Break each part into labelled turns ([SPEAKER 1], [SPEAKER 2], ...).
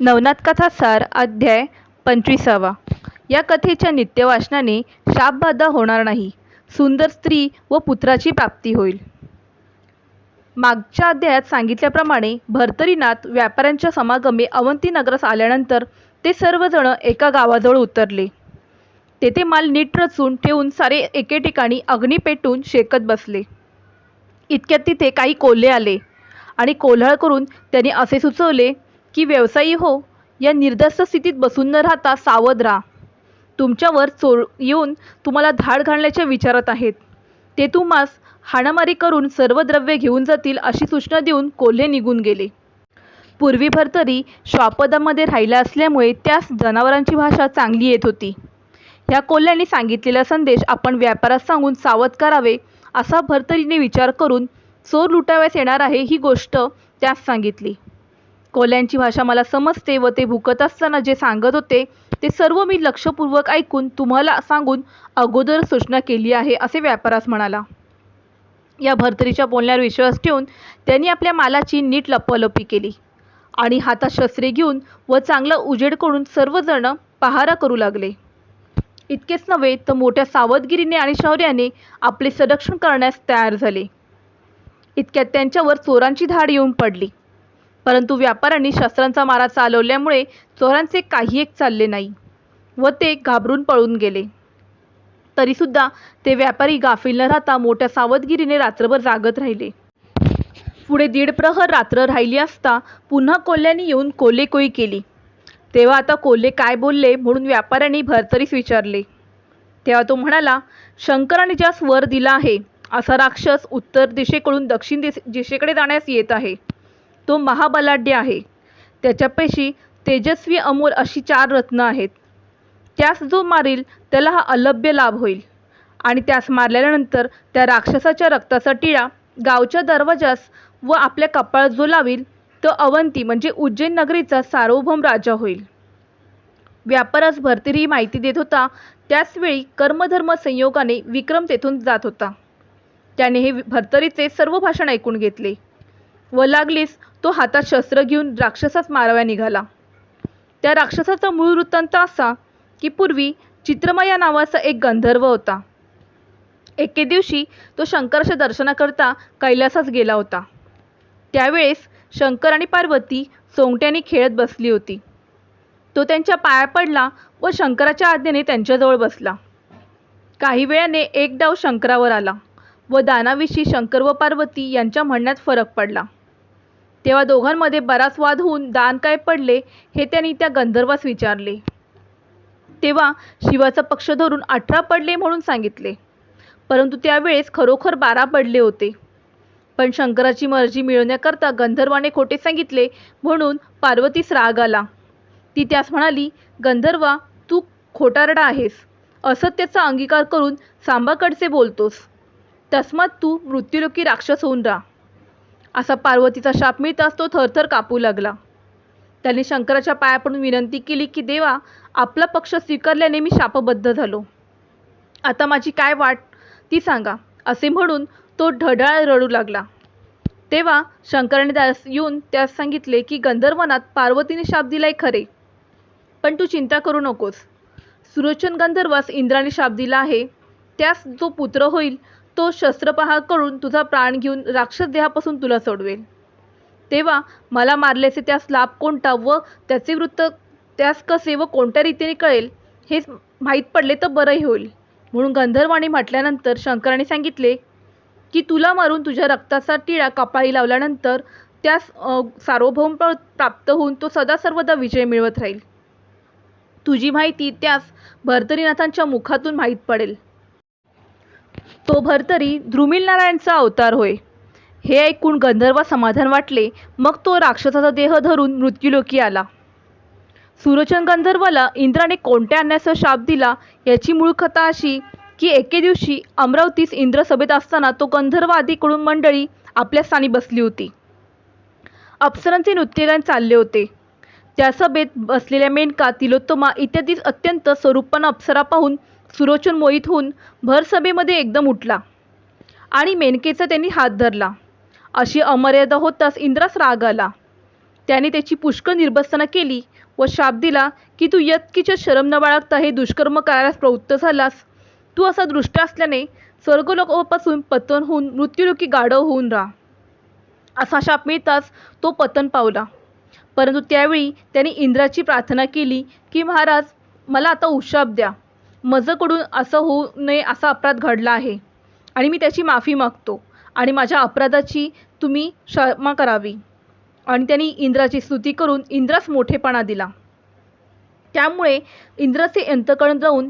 [SPEAKER 1] नवनाथ सार अध्याय पंचवीसावा. या कथेच्या नित्यवाचनाने शापबाधा होणार नाही. सुंदर स्त्री व पुत्राची प्राप्ती होईल. मागच्या अध्यायात सांगितल्याप्रमाणे भर्तरीनाथ व्यापाऱ्यांच्या समागमे अवंती नगरास आल्यानंतर ते सर्वजण एका गावाजवळ उतरले. तेथे माल नीट रचून ठेवून सारे एके ठिकाणी अग्नी पेटून शेकत बसले. इतक्यात तिथे काही कोल्हे आले आणि कोल्हाळ करून त्यांनी असे सुचवले की व्यवसायी हो या निर्दस्त स्थितीत बसून न राहता सावध राहा. तुमच्यावर चोर येऊन तुम्हाला धाड घालण्याच्या विचारात आहेत. ते तुम्हास हाणामारी करून सर्व द्रव्ये घेऊन जातील अशी सूचना देऊन कोल्हे निघून गेले. पूर्वी तरी श्वापदामध्ये राहिला असल्यामुळे त्यास जनावरांची भाषा चांगली येत होती. ह्या कोल्ह्यांनी सांगितलेला संदेश आपण व्यापारात सांगून सावध करावे असा भरतरीने विचार करून चोर लुटाव्यास येणार आहे ही गोष्ट त्यास सांगितली. कोल्यांची भाषा मला समजते व ते भुकत असताना जे सांगत होते ते सर्व मी लक्षपूर्वक ऐकून तुम्हाला सांगून अगोदर सूचना केली आहे असे व्यापारास म्हणाला. या भरतरीच्या बोलण्यावर विश्वास ठेवून त्यांनी आपल्या मालाची नीट लपवलपी केली आणि हातात शस्त्रे घेऊन व चांगला उजेड करून सर्वजण पहारा करू लागले. इतकेच नव्हे तर मोठ्या सावधगिरीने आणि शौर्याने आपले संरक्षण करण्यास तयार झाले. इतक्यात त्यांच्यावर चोरांची धाड येऊन पडली. परंतु व्यापाऱ्यांनी शस्त्रांचा मारा चालवल्यामुळे चोरांचे काही एक चालले नाही व ते घाबरून पळून गेले. तरीसुद्धा ते व्यापारी गाफील न राहता मोठ्या सावधगिरीने रात्रभर जागत राहिले. पुढे दीड प्रहर रात्र राहिली असता पुन्हा कोल्ह्यांनी येऊन कोल्हेकोई केली. तेव्हा आता कोल्हे काय बोलले म्हणून व्यापाऱ्यांनी भरतरीस विचारले. तेव्हा तो म्हणाला शंकराने ज्यास वर दिला आहे असा राक्षस उत्तर दिशेकडून दक्षिण दिस दिशेकडे जाण्यास येत आहे. तो महाबलाढ्य आहे. त्याच्यापेशी तेजस्वी अमोल अशी चार रत्न आहेत. त्यास जो मारील त्याला हा अलभ्य लाभ होईल. आणि त्यास मारल्यानंतर त्या राक्षसाच्या रक्ताचा टिळा गावच्या दरवाजास व आपल्या कपाळात जो लावील तो अवंती म्हणजे उज्जैन नगरीचा सार्वभौम राजा होईल. व्यापारास भरतरी ही माहिती देत होता. त्याचवेळी कर्मधर्म संयोगाने विक्रम तेथून जात होता. त्याने हे भरतरीचे सर्व भाषण ऐकून घेतले. व लागलीस तो हातात शस्त्र घेऊन राक्षसास माराव्या निघाला. त्या राक्षसाचा मूळ वृत्तांत असा की पूर्वी चित्रमया या नावाचा एक गंधर्व होता. एके दिवशी तो शंकराच्या दर्शनाकरता कैलासास गेला होता. त्यावेळेस शंकर आणि पार्वती सोंगट्याने खेळत बसली होती. तो त्यांच्या पाया पडला व शंकराच्या आज्ञेने त्यांच्याजवळ बसला. काही वेळाने एक डाव शंकरावर आला व दानाविषयी शंकर व पार्वती यांच्या म्हणण्यात फरक पडला. तेव्हा दोघांमध्ये बराच वाद होऊन दान काय पडले हे त्यांनी त्या गंधर्वास विचारले. तेव्हा शिवाचा पक्ष धरून अठरा पडले म्हणून सांगितले. परंतु त्यावेळेस खरोखर बारा पडले होते. पण शंकराची मर्जी मिळवण्याकरता गंधर्वाने खोटे सांगितले म्हणून पार्वतीस राग आला. ती त्यास म्हणाली गंधर्वा तू खोटारडा आहेस. असत्याचा अंगीकार करून सांबाकडचे बोलतोस. तस्मात तू मृत्युलोकी राक्षस होऊन राहा. असा पार्वतीचा शाप मिळताच तो थरथर कापू लागला. त्याने शंकराच्या पाया पडून विनंती केली की देवा आपला पक्ष स्वीकारल्याने मी शापबद्ध झालो. आता माझी काय वाट ती सांगा असे म्हणून तो ढडाळ रडू लागला. तेव्हा शंकराने त्यास येऊन त्यास सांगितले की गंधर्वनात पार्वतीने शाप दिलाय खरे पण तू चिंता करू नकोस. सुरोचन गंधर्वास इंद्राने शाप दिला आहे. त्यास जो पुत्र होईल तो शस्त्रपहार करून तुझा प्राण घेऊन राक्षस देहापासून तुला सोडवेल तेव्हा मला मारल्याचे त्यास लाभ कोणता व त्याचे वृत्त त्यास कसे व कोणत्या रीतीने कळेल हे माहीत पडले तर बरंही होईल. म्हणून गंधर्वाने म्हटल्यानंतर शंकराने सांगितले की तुला मारून तुझ्या रक्ताचा टिळा कपाळी लावल्यानंतर त्यास सार्वभौम प्राप्त होऊन तो सदा सर्वदा विजय मिळवत राहील. तुझी माहिती त्यास भर्तरीनाथांच्या मुखातून माहीत पडेल. तो भरतरी ध्रुमिल नारायणचा अवतार होय. हे ऐकून गंधर्व समाधान वाटले. मग तो राक्षसाचा देह धरून मृत्यूलोकी आला. सुरोचन गंधर्वाला इंद्राने कोणत्या आणण्याचा शाप दिला याची मूळ कथा अशी की एके दिवशी अमरावतीस इंद्र सभेत असताना तो गंधर्व आदीकडून मंडळी आपल्या स्थानी बसली होती. अप्सरांचे नृत्यगान चालले होते. त्या सभेत बसलेल्या मेनका तिलोत्तमा इत्यादी अत्यंत स्वरूपानं अप्सरा पाहून सुरोचन मोहित होऊन एकदम उठला आणि मेनकेचा त्यांनी हात धरला. अशी अमर्यादा होताच इंद्रास राग आला. त्याने त्याची पुष्कळ निर्बसना केली व शाप दिला की तू यत्कीच्या शरम न बाळगता हे दुष्कर्म करायला प्रवृत्त झालास. तू असा दृष्ट असल्याने स्वर्गलोकापासून पतन होऊन मृत्यूलोकी गाढव होऊन राहा. असा शाप मिळताच तो पतन पावला. परंतु त्यावेळी त्याने इंद्राची प्रार्थना केली की महाराज मला आता उशाप द्या. माझ्याकडून असं होऊ नये असा अपराध घडला आहे. आणि मी त्याची माफी मागतो. आणि माझ्या अपराधाची तुम्ही क्षमा करावी. आणि त्यांनी इंद्राची स्तुती करून इंद्रास मोठेपणा दिला. त्यामुळे इंद्राचे अंतकरण जाऊन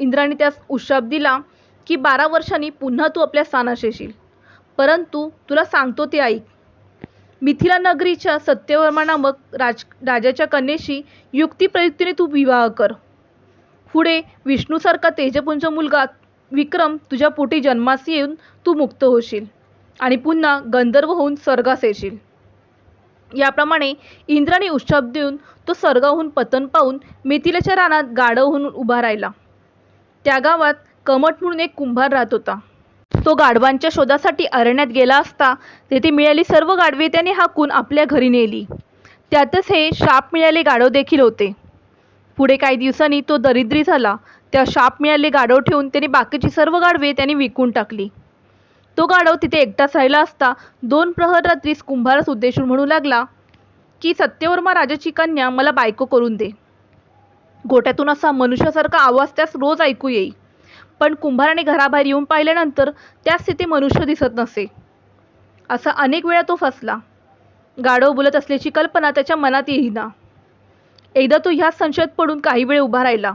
[SPEAKER 1] इंद्राने त्यास उशाप दिला की बारा वर्षांनी पुन्हा तू आपल्या स्थानास येशील. परंतु तुला सांगतो ते ऐक. मिथिला नगरीच्या सत्यवर्मा नामक राज राजाच्या कन्येशी युक्तिप्रयुक्तीने तू विवाह कर. पुढे विष्णूसारखा तेजपुंज मुलगा विक्रम तुझ्या पोटी जन्मास येऊन तू मुक्त होशील आणि पुन्हा गंधर्व होऊन स्वर्गास येशील. याप्रमाणे इंद्राने उशाप देऊन तो स्वर्गाहून पतन पाहून मिथिलेच्या रानात गाढव होऊन उभा राहिला. त्या गावात कमट म्हणून एक कुंभार राहत होता. तो गाढवांच्या शोधासाठी अरण्यात गेला असता तेथे मिळाली सर्व गाढवे त्याने हाकून आपल्या घरी नेली. त्यातच हे शाप मिळाले गाढव देखील होते. पुढे काही दिवसांनी तो दरिद्री झाला. त्या शाप मिळाले गाढव ठेवून त्याने बाकीची सर्व गाढवे त्याने विकून टाकली. तो गाढव तिथे एकटाच राहिला असता दोन प्रहर रात्रीस कुंभारास उद्देशून म्हणू लागला की सत्यवर्मा राजाची कन्या मला बायको करून दे. गोट्यातून असा मनुष्यासारखा आवाज त्यास रोज ऐकू येई. पण कुंभाराने घराबाहेर येऊन पाहिल्यानंतर त्यास तिथे मनुष्य दिसत नसे. असा अनेक वेळा तो फसला. गाढव बोलत असल्याची कल्पना त्याच्या मनात येईना. एकदा तो ह्याच संशयात पडून काही वेळ उभा राहिला.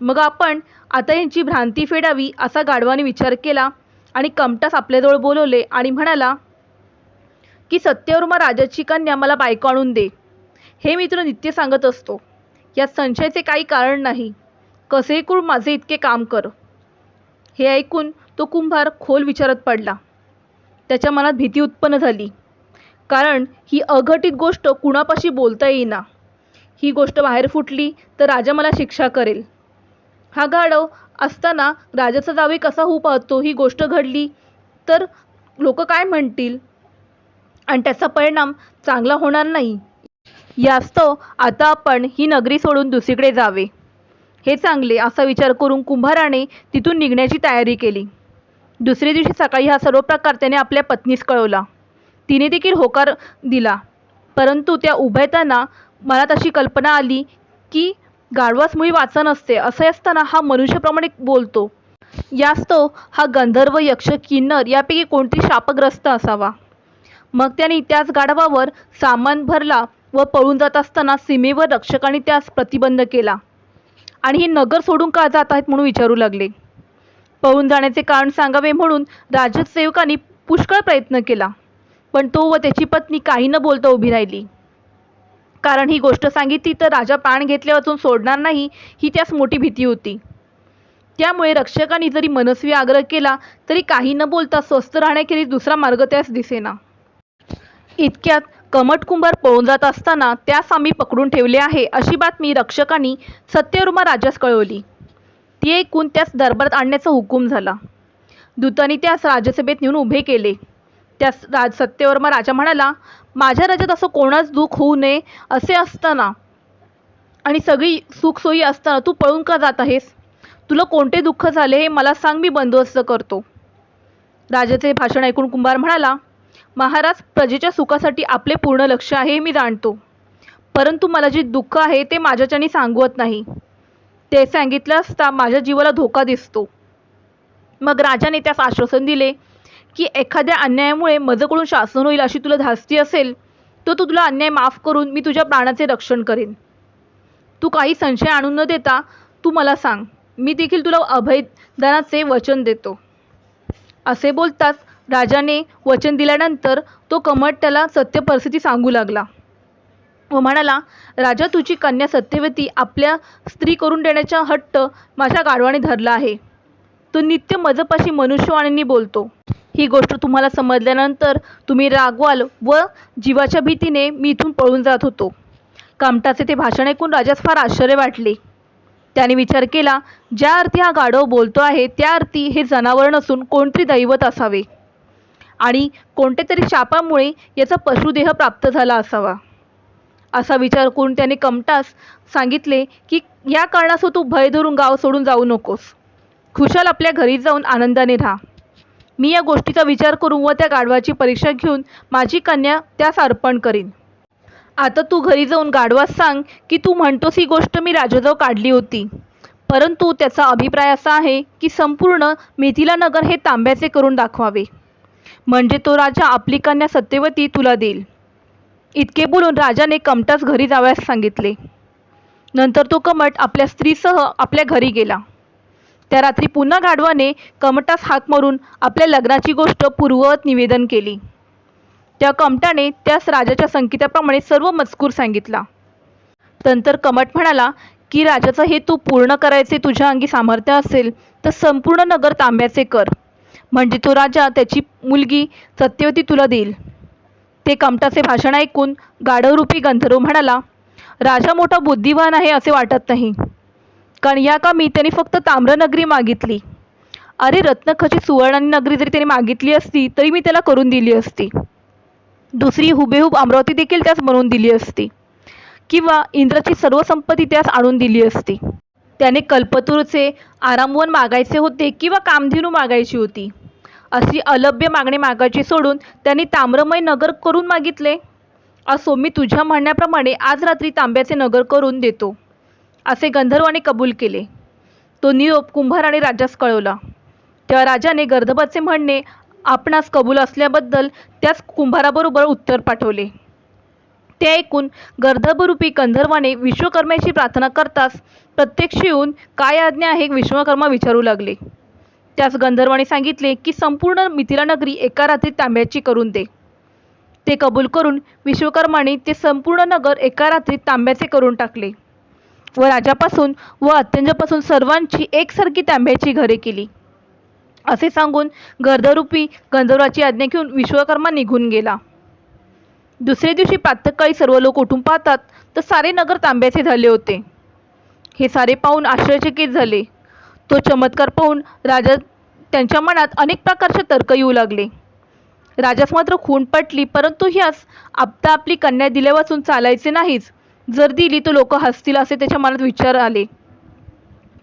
[SPEAKER 1] मग आपण आता यांची भ्रांती फेडावी असा गाढवाने विचार केला आणि कमटास आपल्याजवळ बोलवले आणि म्हणाला की सत्यवर्मा राजाची कन्या मला बायको आणून दे. हे मित्र नित्य सांगत असतो. यात संशयाचे काही कारण नाही. कसे कुळ माझे इतके काम कर. हे ऐकून तो कुंभार खोल विचारत पडला. त्याच्या मनात भीती उत्पन्न झाली. कारण ही अघटित गोष्ट कुणापाशी बोलता येईना. ही गोष्ट बाहेर फुटली तर राजा मला शिक्षा करेल. हा गाढव असताना राजाचा जावे कसा होऊ पाहतो? ही गोष्ट घडली तर लोक काय म्हणतील? आणि त्याचा परिणाम चांगला होणार नाही. यास्तव आता आपण ही नगरी सोडून दुसरीकडे जावे. हे चांगले असा विचार करून कुंभाराने तिथून निघण्याची तयारी केली. दुसऱ्या दिवशी सकाळी हा सर्व प्रकार त्याने आपल्या पत्नीस कळवला. तिने देखील होकार दिला. परंतु त्या उभयताना मला तशी कल्पना आली की गाढवास मुळी वाचा नसते असे असताना हा मनुष्याप्रमाणे बोलतो. यास्तव हा गंधर्व यक्ष किन्नर यापैकी कोणतरी शापग्रस्त असावा. मग त्याने त्याच गाढवावर सामान भरला व पळून जात असताना सीमेवर रक्षकांनी त्यास प्रतिबंध केला. आणि हे नगर सोडून का जात आहेत म्हणून विचारू लागले. पळून जाण्याचे कारण सांगावे म्हणून राजसेवकांनी पुष्कळ प्रयत्न केला. पण तो व त्याची पत्नी काही न बोलता उभी राहिली. कारण ही गोष्ट सांगितली तर राजा प्राण घेतले वाचून सोडणार नाही ही त्यास मोठी भीती होती. त्यामुळे रक्षकांनी जरी मनस्वी आग्रह केला तरी काही न बोलता स्वस्थ राहण्याखेरीज दुसरा मार्ग त्यास दिसेना. इतक्यात कमट कुंभार पळून जात असताना त्यास आम्ही पकडून ठेवले आहे अशी बातमी रक्षकांनी सत्यरुमा राजास कळवली. ती ऐकून त्यास दरबारात आणण्याचा हुकूम झाला. दूतांनी त्यास राजसभेत नेऊन उभे केले. त्यास राज सत्यवर्मा राजा म्हणाला माझ्या राज्यात असं कोणाच दुःख होऊ नये असे असताना आणि सगळी सुखसोयी असताना तू पळून का जात आहेस? तुला कोणते दुःख झाले हे मला सांग मी बंदोबस्त करतो. राजाचे भाषण ऐकून कुंभार म्हणाला महाराज प्रजेच्या सुखासाठी आपले पूर्ण लक्ष आहे हे मी जाणतो. परंतु मला जे दुःख आहे ते माझ्याच्याने सांगवत नाही. ते सांगितलं असता माझ्या जीवाला धोका दिसतो. मग राजाने त्यास आश्वासन दिले की एखाद्या अन्यायामुळे माझ्याकडून शासन होईल अशी तुला धास्ती असेल तर तू तुला अन्याय माफ करून मी तुझ्या प्राणाचे रक्षण करेन. तू काही संशय आणून न देता तू मला सांग मी देखील तुला अभयदानाचे वचन देतो. असे बोलताच राजाने वचन दिल्यानंतर तो कमट त्याला सत्य परिस्थिती सांगू लागला. व म्हणाला राजा तुझी कन्या सत्यवती आपल्या स्त्री करून देण्याचा हट्ट माझ्या गाढवाने धरला आहे. तो नित्य मजपाशी मनुष्यवाणींनी बोलतो. ही गोष्ट तुम्हाला समजल्यानंतर तुम्ही रागवाल व जीवाच्या भीतीने मी इथून पळून जात होतो. कामटाचे ते भाषण ऐकून राजास फार आश्चर्य वाटले. त्याने विचार केला ज्या अर्थी हा गाढव बोलतो आहे त्या अर्थी हे जनावर नसून कोणतरी दैवत असावे. आणि कोणत्या तरी शापामुळे याचा पशुदेह प्राप्त झाला असावा. असा विचार करून त्याने कमटास सांगितले की या कारणास तू भय धरून गाव सोडून जाऊ नकोस. खुशाल आपल्या घरी जाऊन आनंदाने राहा. मी या गोष्टीचा विचार करून व त्या गाढवाची परीक्षा घेऊन माझी कन्या त्यास अर्पण करीन. आता तू घरी जाऊन गाढवास सांग की तू म्हणतोस ही गोष्ट मी राजाजवळ काढली होती. परंतु त्याचा अभिप्राय असा आहे की संपूर्ण मिथिला नगर हे तांब्याचे करून दाखवावे. म्हणजे तो राजा आपली कन्या सत्यवती तुला देईल. इतके बोलून राजाने कमटास घरी जावयास सांगितले. नंतर तो कमट आपल्या स्त्रीसह आपल्या घरी गेला. त्या रात्री पुन्हा गाढवाने कमटास हाक मारून आपल्या लग्नाची गोष्ट पूर्ववत निवेदन केली. त्या कमटाने त्यास राजाच्या संकेताप्रमाणे सर्व मजकूर सांगितला. नंतर कमट म्हणाला की राजाचा हेतू पूर्ण करायचे तुझ्या अंगी सामर्थ्य असेल तर संपूर्ण नगर तांब्याचे कर. म्हणजे तो राजा त्याची मुलगी सत्यवती तुला देईल. ते कमटाचे भाषण ऐकून गाढवरूपी गंधर्व म्हणाला राजा मोठा बुद्धिवान आहे असे वाटत नाही. कारण या कामी त्याने फक्त ताम्रनगरी मागितली. अरे रत्नखचित सुवर्णानी नगरी जरी त्याने मागितली असती तरी मी त्याला करून दिली असती. दुसरी हुबेहूब अमरावती देखील त्यास बनवून दिली असती. किंवा इंद्राची सर्व संपत्ती त्यास आणून दिली असती. त्याने कल्पतूरचे आरामवन मागायचे होते किंवा कामधेनू मागायची होती. अशी अलभ्य मागणी मागायची सोडून त्यांनी ताम्रमय नगर करून मागितले. असो मी तुझ्या म्हणण्याप्रमाणे आज रात्री तांब्याचे नगर करून देतो. असे गंधर्वाने कबूल केले. तो निरोप कुंभाराने राजास कळवला. तेव्हा राजाने गर्धबाचे म्हणणे आपणास कबूल असल्याबद्दल त्याच कुंभाराबरोबर उत्तर पाठवले. ते ऐकून गर्धबरूपी गंधर्वाने विश्वकर्म्याची प्रार्थना करताच प्रत्यक्ष येऊन काय आज्ञा आहे? विश्वकर्मा विचारू लागले. त्यास गंधर्वाने सांगितले की संपूर्ण मिथिला नगरी एका रात्री तांब्याची करून दे. ते कबूल करून विश्वकर्माने ते संपूर्ण नगर एका रात्रीत तांब्याचे करून टाकले. व राजापासून व अत्यंजापासून सर्वांची एकसारखी तांब्याची घरे केली. असे सांगून गर्दरूपी गंधर्वाची आज्ञा घेऊन विश्वकर्मा निघून गेला. दुसऱ्या दिवशी प्रातःकाळी सर्व लोक उठून पाहतात तर सारे नगर तांब्याचे झाले होते. हे सारे पाहून आश्चर्यचकित झाले. तो चमत्कार पाहून राजा त्यांच्या मनात अनेक प्रकारचे तर्क येऊ लागले. राजास मात्र खून पटली परंतु ह्यास आपता आपली कन्या दिल्यापासून चालायचे नाहीच. जर दिली तर लोक हसतील असे त्याच्या मनात विचार आले.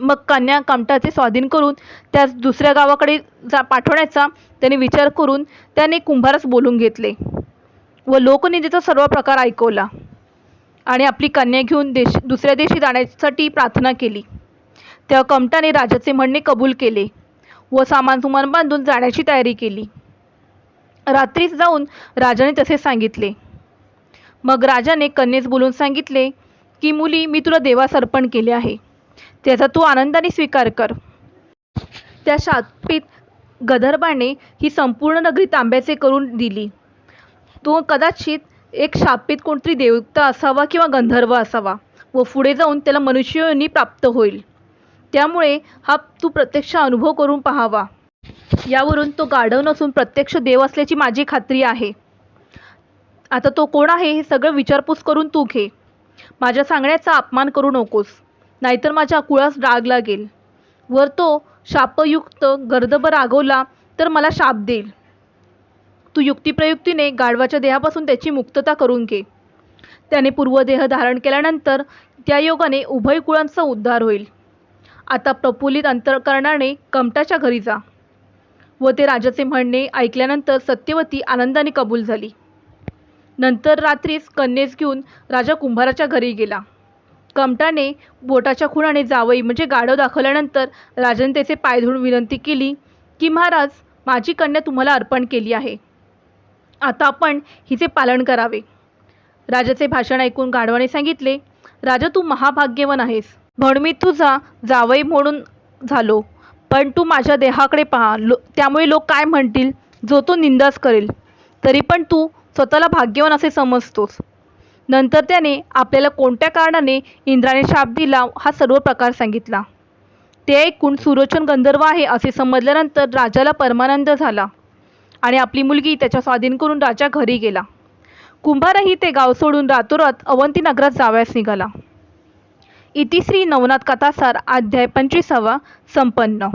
[SPEAKER 1] मग कन्या कमटाचे स्वाधीन करून त्यास दुसऱ्या गावाकडे जा पाठवण्याचा त्याने विचार करून त्याने कुंभारास बोलून घेतले व लोकनिधीचा सर्व प्रकार ऐकवला आणि आपली कन्या घेऊन देश दुसऱ्या देशी जाण्यासाठी प्रार्थना केली. तेव्हा कमटाने राजाचे म्हणणे कबूल केले व सामान सुमान बांधून जाण्याची तयारी केली. रात्रीच जाऊन राजाने तसे सांगितले मग राजाने कन्येस बोलून सांगितले की मुली मी तुला देवास अर्पण केले आहे. त्याचा तू आनंदाने स्वीकार कर. त्या शापित गदर्भाने ही संपूर्ण नगरी तांब्याचे करून दिली. तो कदाचित एक शापित कोणतरी देवता असावा किंवा गंधर्व असावा व पुढे जाऊन त्याला मनुष्ययोनी प्राप्त होईल. त्यामुळे हा तू प्रत्यक्ष अनुभव करून पाहावा. यावरून तो गाढव नसून प्रत्यक्ष देव असल्याची माझी खात्री आहे. आता तो कोण आहे हे सगळं विचारपूस करून तू घे. माझ्या सांगण्याचा अपमान करू नकोस. नाहीतर माझ्या कुळास राग लागेल. वर तो शापयुक्त गर्दभ रागवला तर मला शाप देईल. तू युक्तिप्रयुक्तीने गाढवाच्या देहापासून त्याची मुक्तता करून घे. त्याने पूर्वदेह धारण केल्यानंतर त्या योगाने उभय कुळांचा उद्धार होईल. आता प्रफुल्लित अंतकरणाने कमटाच्या घरी जा. व ते राजाचे म्हणणे ऐकल्यानंतर सत्यवती आनंदाने कबूल झाली. नंतर रात्रीच कन्येस घेऊन राजा कुंभाराच्या घरी गेला. कमटाने बोटाच्या खुणाने जावई म्हणजे गाढव दाखवल्यानंतर राजाने त्याचे पाय धुवून विनंती केली की महाराज माझी कन्या तुम्हाला अर्पण केली आहे. आता आपण हिचे पालन करावे. राजाचे भाषण ऐकून गाढवाने सांगितले राजा तू महाभाग्यवान आहेस. म्हणून मी तुझा जावई म्हणून झालो. पण तू माझ्या देहाकडे पहा. लो त्यामुळे लोक काय म्हणतील? जो तो निंदाच करेल. तरी पण तू स्वतःला भाग्यवान असे समजतोस नंतर त्याने आपल्याला कोणत्या कारणाने इंद्राने शाप दिला हा सर्व प्रकार सांगितला. ते ऐकून सुरोचन गंधर्व आहे असे समजल्यानंतर राजाला परमानंद झाला आणि आपली मुलगी त्याच्या स्वाधीन करून राजा घरी गेला. कुंभारही ते गाव सोडून रातोरात अवंती नगरात जावयास निघाला. इतिश्री नवनाथ कथासार अध्याय पंचवीसावा संपन्न.